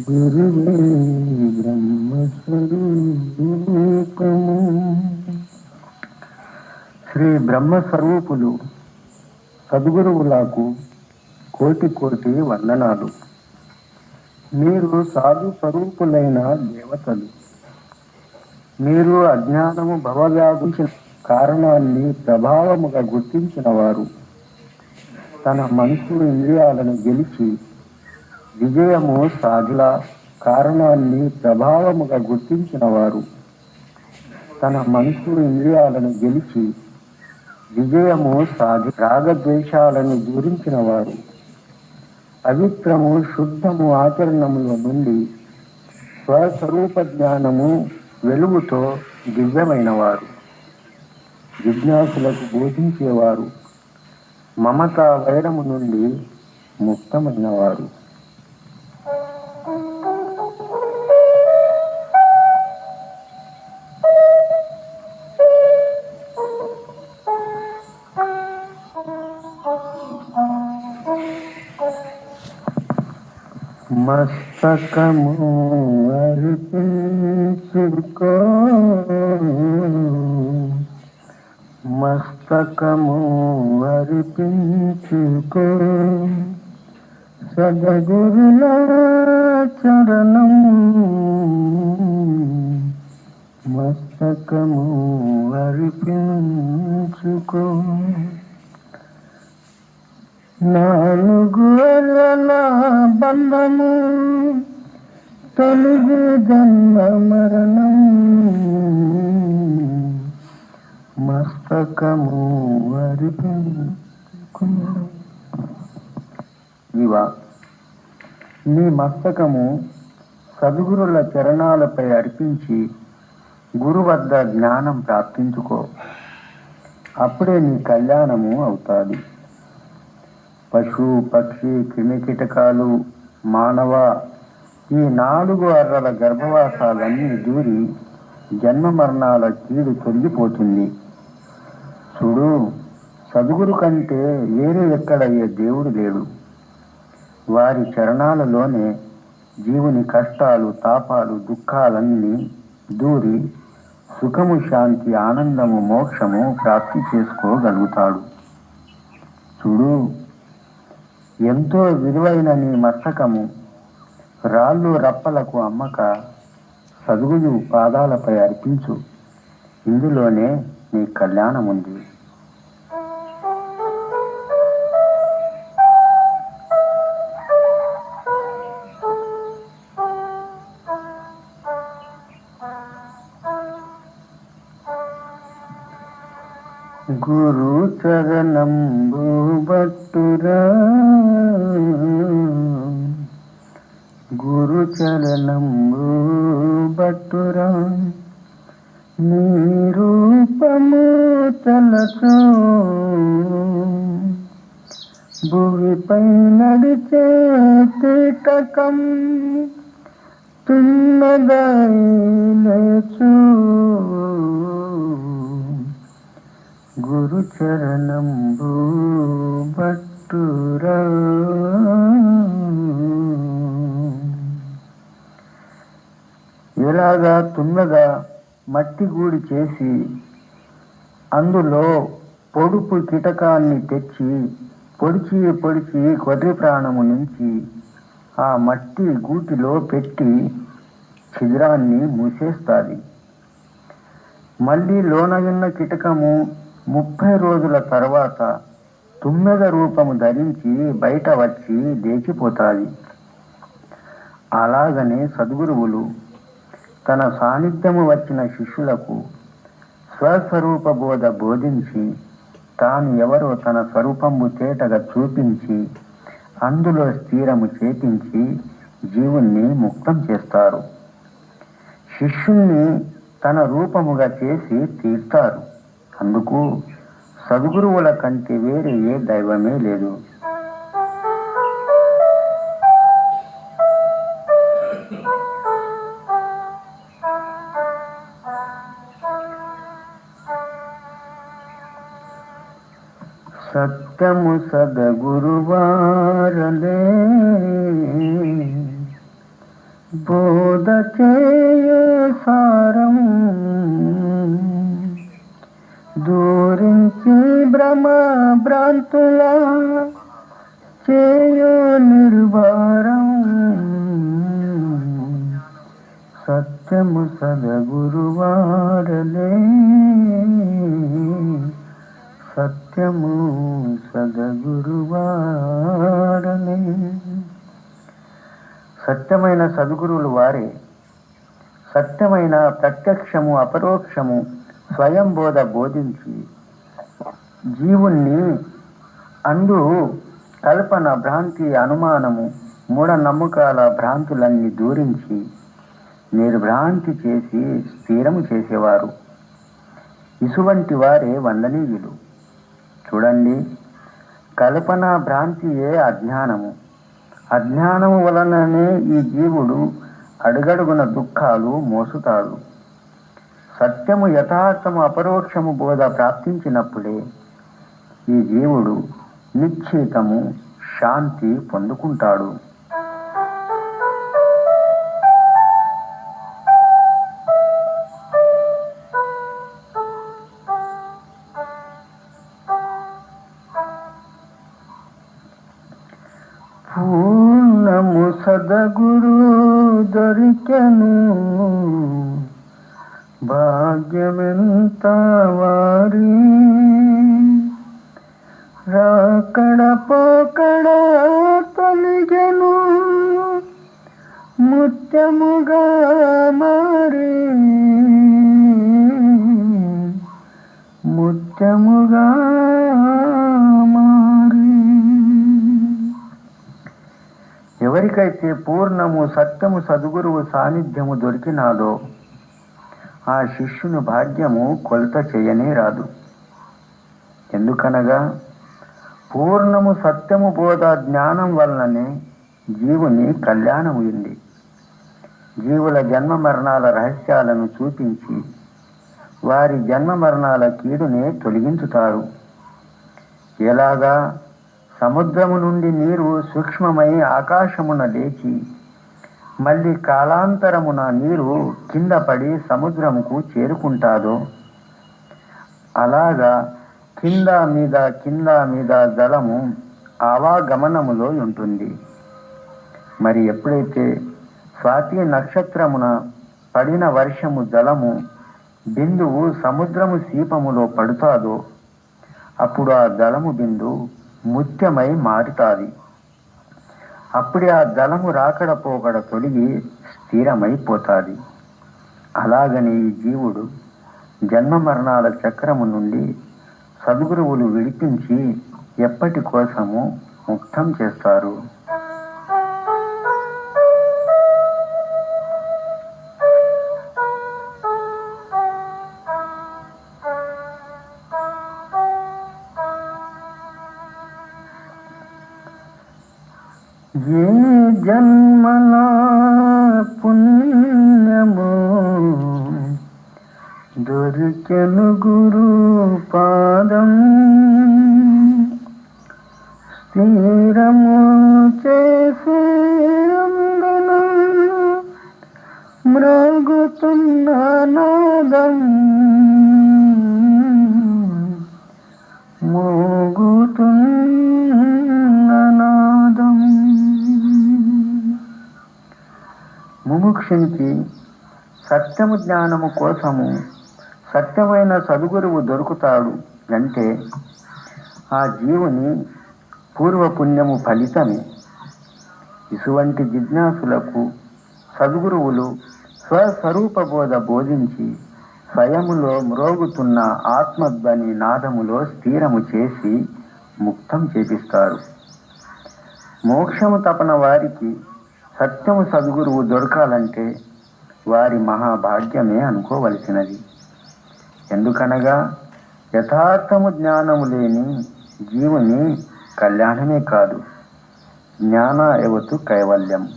గురువే బ్రహ్మస్వరూపము శ్రీ బ్రహ్మస్వరూపులు సద్గురువులకు కోటి కోటి వందనాలు. మీరు సాధు స్వరూపులైన దేవతలు. మీరు అజ్ఞానము భవవ్యాపించిన కారణాన్ని ప్రభావముగా గుర్తించిన వారు తన మనసు ఇంద్రియాలను గెలిచి విజయము సాధుల కారణాన్ని ప్రభావముగా గుర్తించిన వారు తన మనసు ఇంద్రియాలను గెలిచి విజయము సాధి రాగద్వేషాలను దూరించిన వారు పవిత్రము శుద్ధము ఆచరణముల నుండి స్వస్వరూప జ్ఞానము వెలుగుతో దివ్యమైన వారు జిజ్ఞాసులకు బోధించేవారు. మమత వైరము నుండి ముక్తమైనవారు. మస్తకము అర్పించుకో. మస్తకము అర్పించుకో సదగురుల చరణం మస్తకము అర్పించుకో నాలుగు అలల బంధము తొలుగు జన్మ మరణం మస్తకము ఇవా నీ మస్తకము సద్గురుల చరణాలపై అర్పించి గురు వద్ద జ్ఞానం ప్రాప్తించుకో. అప్పుడే నీ కళ్యాణము అవుతాది. పశు పక్షి క్రిమికీటకాలు మానవ ఈ నాలుగు అర్రల గర్భవాసాలన్నీ దూరి జన్మ మరణాల కీడు తొలగిపోతుంది. చూడు సద్గురు కంటే వేరే ఎక్కడయ్యే దేవుడు లేడు. వారి చరణాలలోనే జీవుని కష్టాలు తాపాలు దుఃఖాలన్నీ దూరి సుఖము శాంతి ఆనందము మోక్షము ప్రాప్తి చేసుకోగలుగుతాడు. చూడు ఎంతో విలువైన నీ మస్తకము. రాళ్ళు రప్పలకు అమ్మక సదుగుజు పాదాలపై అర్పించు. ఇందులోనే నీ కళ్యాణం గురు చరణంబు భట్టురా గురు చరణంబు భట్టురా నీ రూపము తలచో. భూమిపై నడిచే కీటకం తున్నదైలచు గురు చరణంబు భట్టురా ఎలాగా తున్నగా మట్టి గూడి చేసి అందులో పొడుపు కిటకాన్ని తెచ్చి పొడిచి పొడిచి కొద్ది ప్రాణము నుంచి ఆ మట్టి గూటిలో పెట్టి చిద్రాన్ని మూసేస్తాది. మళ్ళీ లోనయున్న కిటకము ముప్పై రోజుల తర్వాత తుమ్మెద రూపము ధరించి బయట వచ్చి లేచిపోతాది అలాగనే సద్గురువులు తన సాన్నిధ్యము వచ్చిన శిష్యులకు స్వస్వరూప బోధ బోధించి తాను ఎవరో తన స్వరూపము తేటగా చూపించి అందులో స్థిరము చేపించి జీవుణ్ణి ముక్తం చేస్తారు. శిష్యుణ్ణి తన రూపముగా చేసి తీర్తారు. అందుకు సద్గురువుల కంటే వేరే ఏ దైవమే లేదు. సత్యము సదగురువారలే. బోధ చేయ సారం దూరించి భ్రమ భ్రాంతుల చేయో నిర్భారం సత్యము సదగురువారలే సత్యము సదగురువారలే సత్యమైన సద్గురువులు వారే. సత్యమైన ప్రత్యక్షము అపరోక్షము స్వయం బోధ బోధించి జీవుణ్ణి అందు కల్పన భ్రాంతి అనుమానము మూఢనమ్మకాల భ్రాంతులన్నీ దూరించి నిర్భ్రాంతి చేసి స్థిరము చేసేవారు. ఇసువంటి వారే వందనీయులు. చూడండి కల్పన భ్రాంతియే అజ్ఞానము? అజ్ఞానము వలననే ఈ జీవుడు అడుగడుగున దుఃఖాలు మోసుతాడు. సత్యము యథార్థము అపరోక్షము బోధ ప్రాప్తించినప్పుడే ఈ జీవుడు నిశ్చితము శాంతి పొందుకుంటాడు. పూర్ణము సదగురు దొరికెను. భాగ్యమెంత వారి రాకడ పోకడ తొలిగను ముత్యముగా మారి. ముత్యముగా మారి. ఎవరికైతే పూర్ణము సత్యము సద్గురువు సాన్నిధ్యము దొరికినాదో ఆ శిష్యుని భాగ్యము కొలత చేయనే రాదు. ఎందుకనగా పూర్ణము సత్యము బోధ జ్ఞానం వలననే జీవుని కళ్యాణమైంది. జీవుల జన్మ మరణాల రహస్యాలను చూపించి వారి జన్మ మరణాల కీడునే తొలగించుతారు. ఎలాగా సముద్రము నుండి నీరు సూక్ష్మమై ఆకాశమున లేచి మళ్ళీ కాలాంతరమున నీరు కింద పడి సముద్రముకు చేరుకుంటాదో? అలాగా కింద మీద కింద మీద జలము ఆవాగమనములో ఉంటుంది. మరి ఎప్పుడైతే స్వాతి నక్షత్రమున పడిన వర్షము జలము బిందువు సముద్రము శీపములో పడుతాదో అప్పుడు ఆ జలము బిందు ముత్యమై మారుతాది. అప్పుడే ఆ దళము రాకడ పోకడ తొలగి స్థిరమైపోతుంది. అలాగని ఈ జీవుడు జన్మ మరణాల చక్రము నుండి సద్గురువులు విడిపించి ఎప్పటి కోసము ముక్తం చేస్తారు. ఈ జన్మలా పుణ్యము దొరికెను గురు పాదం. స్థిరము చేసి అందున మ్రోగుతున్న నాదం. మోగు ముముక్షునికి సత్యము జ్ఞానము కోసము సత్యమైన సద్గురువు దొరుకుతాడు అంటే ఆ జీవుని పూర్వపుణ్యము ఫలితమే. ఇటువంటి జిజ్ఞాసులకు సద్గురువులు స్వస్వరూప బోధ బోధించి స్వయములో మ్రోగుతున్న ఆత్మధ్వని నాదములో స్థిరము చేసి ముక్తం చేపిస్తారు. మోక్షము తపన వారికి సత్యము సద్గురువు దొరకాలంటే వారి మహాభాగ్యమే అనుకోవలసినది. ఎందుకనగా యథార్థము జ్ఞానము లేని జీవుని కళ్యాణమే కాదు జ్ఞాన ఎవతు కైవల్యం.